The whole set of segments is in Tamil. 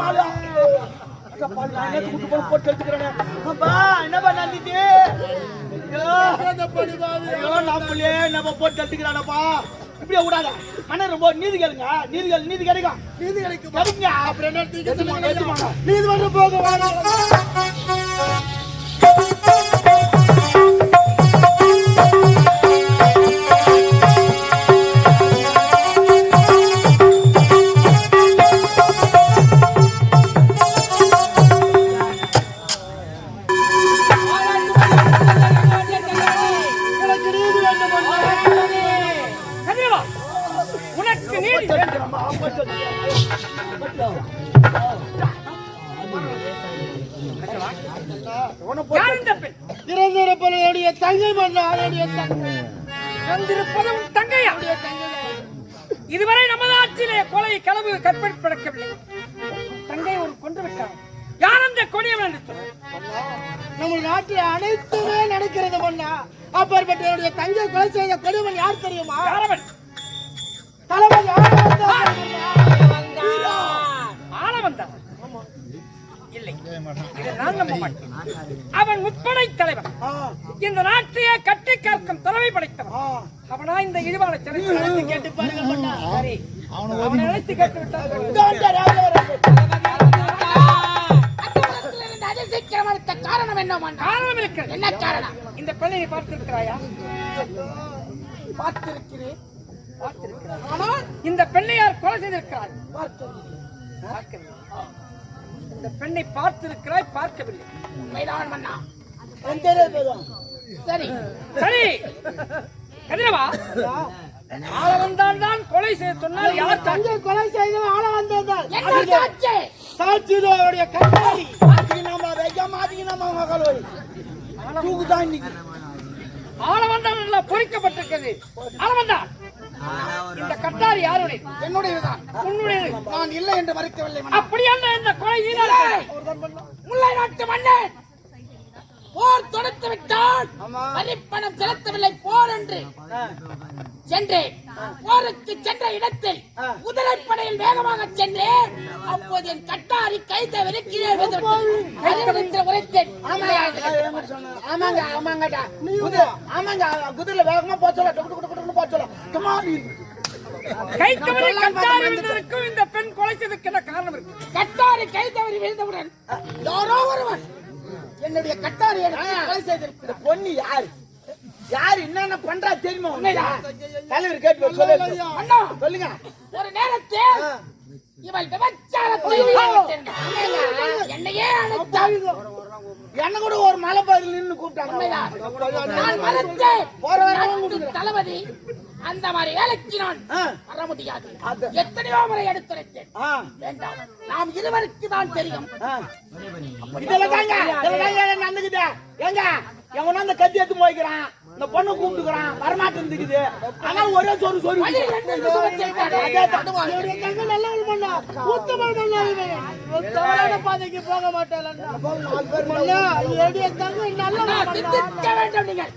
பாலு அக்கா, பாலு, நான் கூட்டு போய் போட்டு எடுத்துக்கிறேனே. அப்பா, என்னப்பா நடந்துச்சு? ஐயோ, நான் புள்ளையே, என்னப்பா போட்டு எடுத்துக்கிறானப்பா? இப்படியே விடாத. மன்னர் ரொம்ப நீதி கேளுங்க. நீதி கேளு, நீதி கிடைக்கும். நீதி கிடைக்கும். அப்புறம் என்ன. நீதிமன்றம் போக வேணாம் வந்திருப்பது உன் தங்கையா இதுவரை நமது ஆட்சியிலே கொலை களவு கற்பழிப்படக்கவில்லை தங்கை ஒரு கொண்டு விட்டார். யார் அந்த கொடியவன் என்று. நம்ம நாட்டில் அனைத்துமே நடக்கிறது மன்னா அப்பேற்பட்ட என்னுடைய தங்கை கொலை செய்த கொடுவன் யார் தெரியுமா? யாரவன்? தலைவர் யார்? ஆளவன் தான். அவன் முப்படை தலைவன். இந்த நாட்டையே கட்டி காக்கும் தலைமை படைத்தவன். அவனா இந்த இழிவான சிறை கேட்டு சரி. அவனை அழைத்து கேட்டு. அதிசீக்கிரமளித்த காரணம் என்ன? காரணம் இருக்கிறது என்ன காரணம்? இந்த பெண்ணை பார்த்திருக்கிறாயா? பார்த்திருக்கிறேன். பார்த்திருக்கிறாய். ஆனால் இந்த பெண்ணை யார் கொலை செய்திருக்கிறாய் பார்க்கவில்லை. பார்க்கவில்லை. இந்த பெண்ணை பார்த்திருக்கிறாய் பார்க்கவில்லை. உண்மைதான் மன்னா. சரி. சரி. கதிரவா? ஆளவன் தான் கொலை செய்ய சொன்னால் யார் தங்கை கொலை செய்த ஆள வந்ததால் என்ன சாட்சி சாட்சி? அவருடைய கண்ணாடி. மாத்திக்கினாமா, வைக்க மாத்திக்கினாமா, மகளோய். தூக்குதான் இன்னைக்கு. ஆளவன் தான் எல்லாம் பொறிக்கப்பட்டிருக்கிறது. ஆளவன் தான் இந்த கட்டாரி யாருடைய? என்னுடையதுதான். உன்னுடையது. நான் இல்லை என்று மறுக்கவில்லை மன்னா அப்படியான இந்த கொலை. முல்லை நாட்டு மன்னன். போர் தொடுத்து விட்டான் வரிப்பணம் செலுத்தவில்லை போர் என்று. சென்றேன். போருக்கு சென்ற இடத்தில் குதிரைப்படையில் வேகமாக சென்றேன். அப்போது என் கட்டாரி கை தவறி கீழே உரைத்தேன். ஆமாங்க. ஆமாங்கடா. குதிரை. ஆமாங்க குதிரையில வேகமா போக சொல்ல டக்கு டக்கு டக்குன்னு கை தவறி கட்டாரி விழுந்ததற்கும் இந்த பெண் கொலை செய்ததற்கு என்ன காரணம் இருக்கு? கட்டாரி கை தவறி விழுந்தவுடன் யாரோ ஒருவன் என்னுடைய கட்டாரி கொலை செய்திருக்கிறார் இந்த பொண்ணு யாரு? யாரு என்னென்ன பண்றா தெரியுமா உனக்கு? தலைவர் கேட்டு சொல்லுங்க அண்ணா சொல்லுங்க. ஒரு நேரத்தில் இவள் விபச்சாரத்தை ஈடுபட்டிருந்தாள். என்னையே அழைத்தாள் என்ன கூட ஒரு மலை பகுதியில் நின்னு கூப்பிட்டாங்க. தளபதி அந்த மாதிரி வேலைக்கு நான். வர முடியாது. எத்தனையோ முறை எடுத்துரைத்தேன். வேண்டாம். நாம் இருவருக்கு தான் தெரியும். இதெல்லாம் தாங்க. இதெல்லாம் நடந்துக்குது ஏங்க எவனோ அந்த கத்தி எடுத்து போய்க்கிறான் இந்த பொண்ணு கூப்பிட்டுக்கிறான். வரமாட்டேன் இருக்குது. ஆனா ஒரே. என்னுடைய தங்கை நல்லவள் உத்தமள் மன்னா இவன் தவறான பாதைக்கு போக மன்னா சிந்திக்க வேண்டும் நீங்கள்.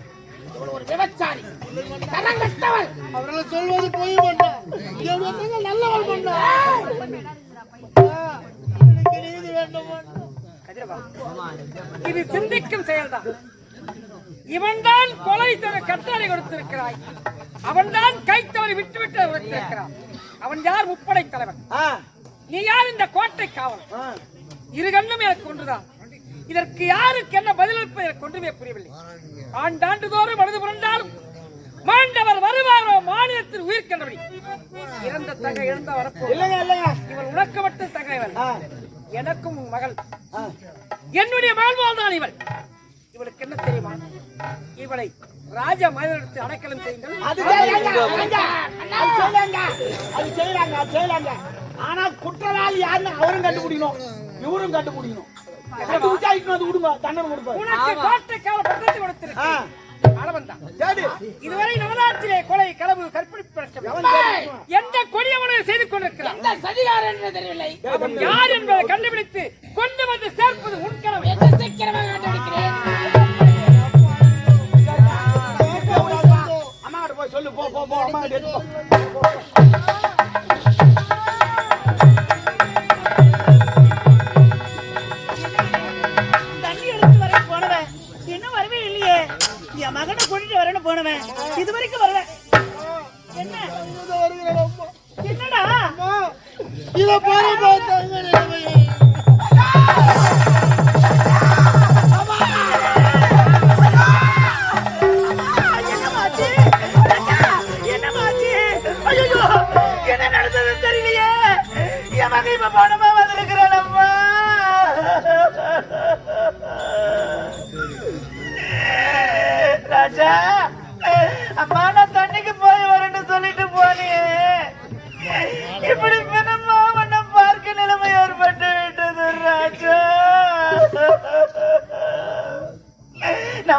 ஒரு விபச்சாரி. தரங்கட்டவள் அவர்கள் சொல்வது பொய் தங்கை நல்லவள் நீதி வேண்டும் கதிரவா, இது சிந்திக்கும் செயல்தான். இவன்தான் கொலை செய்த கட்டளை கொடுத்திருக்கிறாய். அவன்தான் கை தவறி விட்டு விட்டு வைத்திருக்கிறான் அவன் யார் முப்படை தலைவன்? நீ யார் இந்த கோட்டை காவல். இரு கண்ணும் எனக்கு ஒன்றுதான். இதற்கு யாருக்கு என்ன பதிலளிப்பது எனக்கு ஒன்றுமே புரியவில்லை. ஆண்டாண்டு தோறும் மனது புரண்டாலும் மாண்டவர் வருவாரோ மாநிலத்தில் உயிர் கண்டபடி. இறந்த தகை இழந்த வரப்போ இல்லைங்க இல்லைங்க. இவள் உனக்கு மட்டும் தகைவள். ஆ, எனக்கும் மகள். ஆ. என்னுடைய வாழ்வாள் தான் இவள். இவளுக்கு என்ன தெரியுமா? இவளை ராஜ மனிதத்தை அடைக்கலம் செய்யுங்கள். அது அது அது செய்யறாங்க ஆனா குற்றவாளி யாருன்னு அவரும் கண்டுபிடிக்கணும். இவரும் கண்டுபிடிக்கணும். விடுங்க கொடுப்பாரு. உனக்கு பட்டத்தை இதுவரை நவராத்திரிலே கொலை களவு கற்பழிப்பு? எந்த கொடியவனை செய்து கொண்டிருக்கிறான்? எந்த சதிகாரன் என்று தெரியவில்லை. அவன் யார் என்பதை கண்டுபிடித்து கொண்டு வந்து சேர்ப்பது உன் கடமை. எந்த சீக்கிரமாக கண்டுபிடிக்கிறேன்? அம்மா கிட்ட போய் சொல்லு போ போ போ அம்மா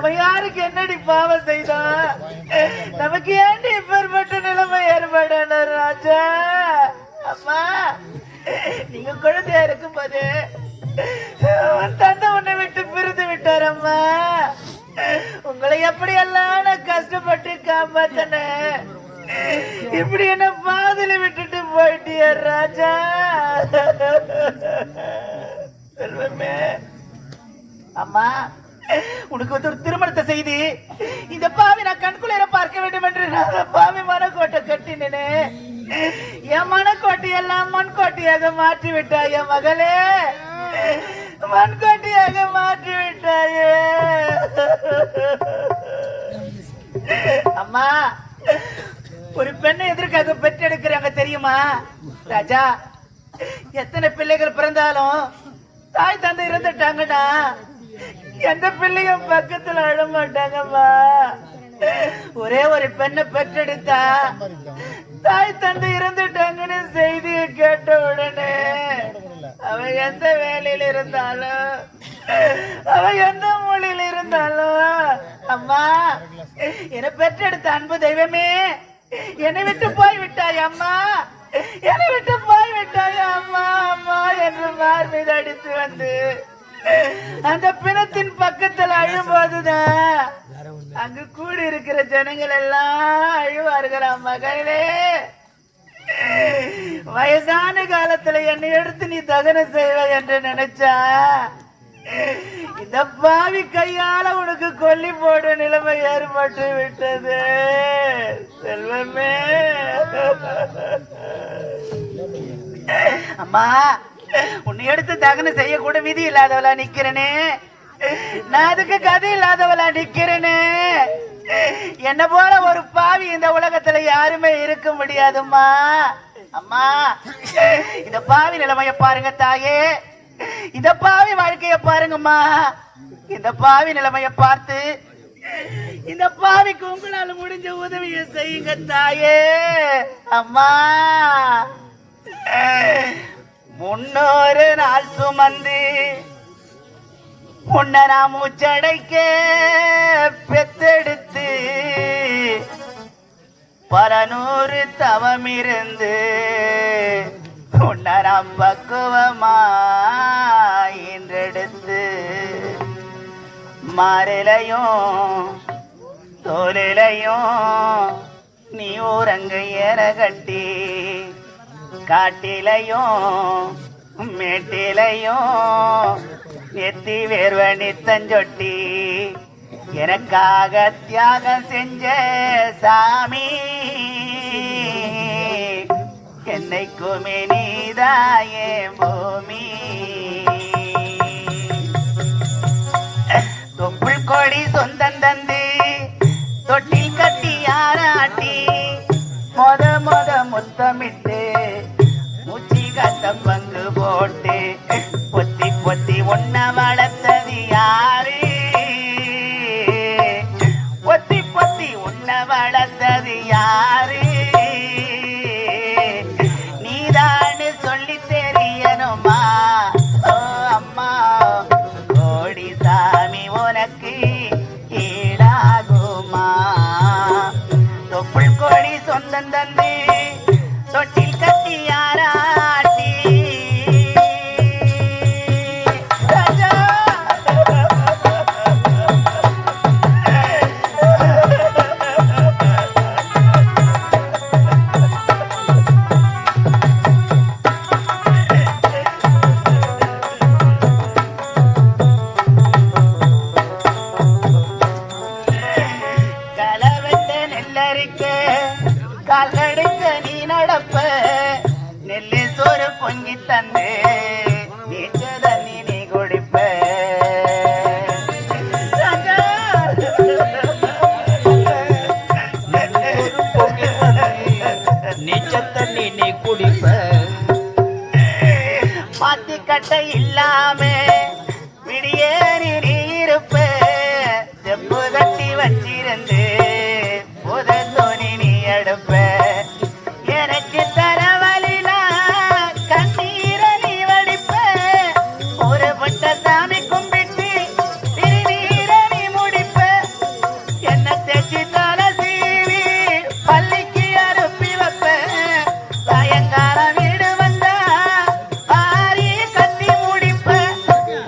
நம்ம யாருக்கு என்னடி பாவம் செய்தா? நமக்கு ஏண்டி இப்பேற்பட்ட நிலைமை ஏற்படணும் ராஜா? அம்மா நீங்க குழந்தையா இருக்கும் போது உன் தந்தை உன்னை விட்டு பிரிந்து விட்டார் அம்மா. உங்களை எப்படியெல்லாம் நான் கஷ்டப்பட்டு காப்பாத்தினேன் இப்படி என்ன பாதில விட்டுட்டு போயிட்டிய ராஜா. செல்வமே அம்மா உனக்கு வந்து ஒரு திருமணத்தை செய்து இந்த பாவி நான் கண்குளிர பார்க்க வேண்டும் என்று நான் பாவி மனக்கோட்டை கட்டினேனே. என் மனக்கோட்டை எல்லாம் மண்கோட்டையாக மாற்றி விட்டாய் என் மகளே. மண்கோட்டையாக மாற்றி விட்டாயே அம்மா ஒரு பெண்ணை எதற்காக பெற்றெடுக்கிறாங்க தெரியுமா? ராஜா எத்தனை பிள்ளைகள் பிறந்தாலும் தாய் தந்தை இறந்துட்டாங்கடா. எந்த பிள்ளையும் பக்கத்துல அழ மாட்டாங்கம்மா. ஒரே ஒரு பெண்ணை பெற்றெடுத்தா தாய் தந்தை இறந்துட்டாங்கன்னு செய்தியை கேட்ட உடனே அவ எந்த வேலையில இருந்தாலும் அவ எந்த மொழியில இருந்தாலும் அம்மா என்னை பெற்றெடுத்த அன்பு தெய்வமே என்னை விட்டு போய் விட்டாய் அம்மா. என்னை விட்டு போய் விட்டாய் அம்மா அம்மா என்று மார் மீது அடித்து வந்து அந்த பிணத்தின் பக்கத்தில் அழும்போதுதான் அங்கு கூடி இருக்கிற ஜனங்கள் எல்லாம் அழுவார்கள் மகளே? வயசான காலத்துல என்னை எடுத்து நீ தகனம் செய்வ என்று நினைச்சா? இந்த பாவி கையால உனக்கு கொல்லி போட நிலைமை ஏற்பட்டு விட்டது. செல்வமே. அம்மா உன்னை எடுத்து தகனம் செய்யக்கூட விதி இல்லாதவளா நிக்கிறேனே. நான் அதுக்கு கதை இல்லாதவளா நிக்கிறேனே. என்ன போல ஒரு பாவி இந்த உலகத்துல யாருமே இருக்க முடியாதும்மா. அம்மா இந்த பாவி நிலைமைய பாருங்க தாயே. இந்த பாவி வாழ்க்கைய பாருங்கம்மா. இந்த பாவி நிலைமைய பார்த்து இந்த பாவிக்கு உங்களால முடிஞ்ச உதவியை செய்யுங்க தாயே. அம்மா. முன்னொரு நாள் சுமந்து உன்னை நான் மூச்சடைக்க பெத்தெடுத்து பல நூறு தவம் இருந்து உன்னை நாம் பக்குவமா இன்றெடுத்து மாறிலையும் தோலிலையும் நீ ஊரங்க ஏற கட்டி காட்டிலையும் மேட்டிலையும் நெத்தி வேர்வ நித்தஞ்சொட்டி எனக்காக தியாகம் செஞ்ச சாமி என்னைக்குமே நீதாயே பூமி. தொப்புள் கொடி சொந்தம் தந்து தொட்டில் கட்டி ஆராட்டி மொத மொத முத்தமிட்டு கத்த பங்கு போட்டு பொத்தி பொத்தி ஒன்ன வளர்த்து காலடுக்க நீ நடப்ப. நெல்லு சோறு பொங்கி தந்து. நீச்ச தண்ணி நீ குடிப்ப. நீச்ச தண்ணி நீ குடிப்ப. பாத்தி கட்டை இல்லாம செப்பு கட்டி வச்சு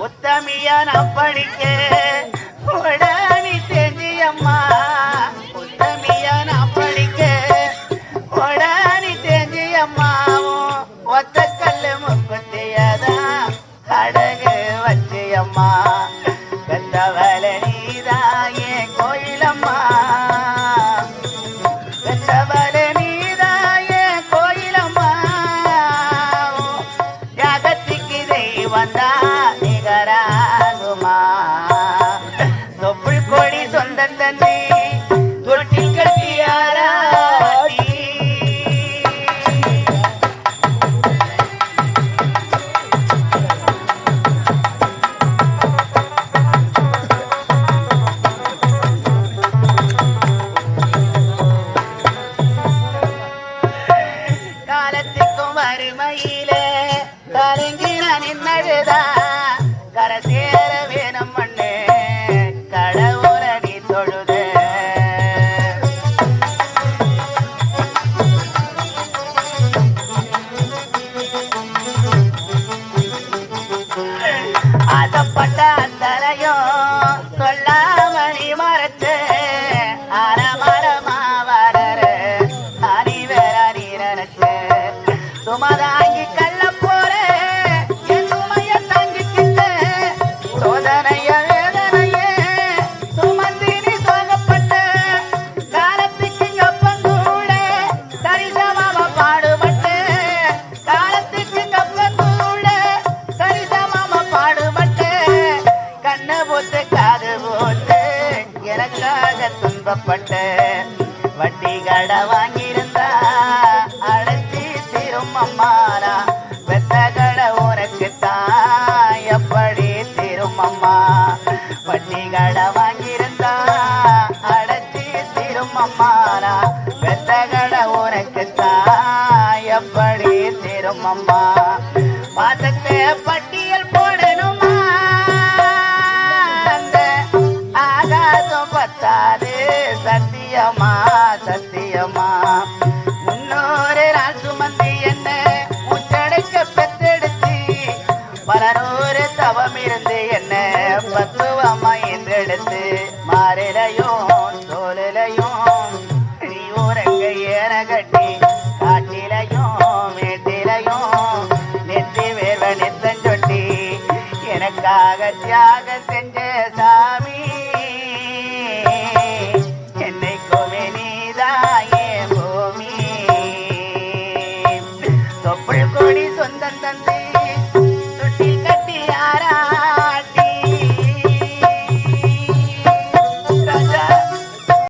உத்தமியா நான் படிக்க நின்னழுதா கண்ணு போட்டு காது போட்டு எனக்காக துன்பப்பட்டு வட்டி கடை வாங்கியிருந்தா அழைச்சி தீரும் அம்மானா வெத்த கடை உனக்குத்தான் எப்படி தீரும் அம்மா? வட்டி கடை வாங்கியிருந்தா அழைச்சி தீரும் அம்மானா வெத்த கடை உனக்குத்தான் எப்படி தீரும் அம்மா? பாசத்தை பட்டி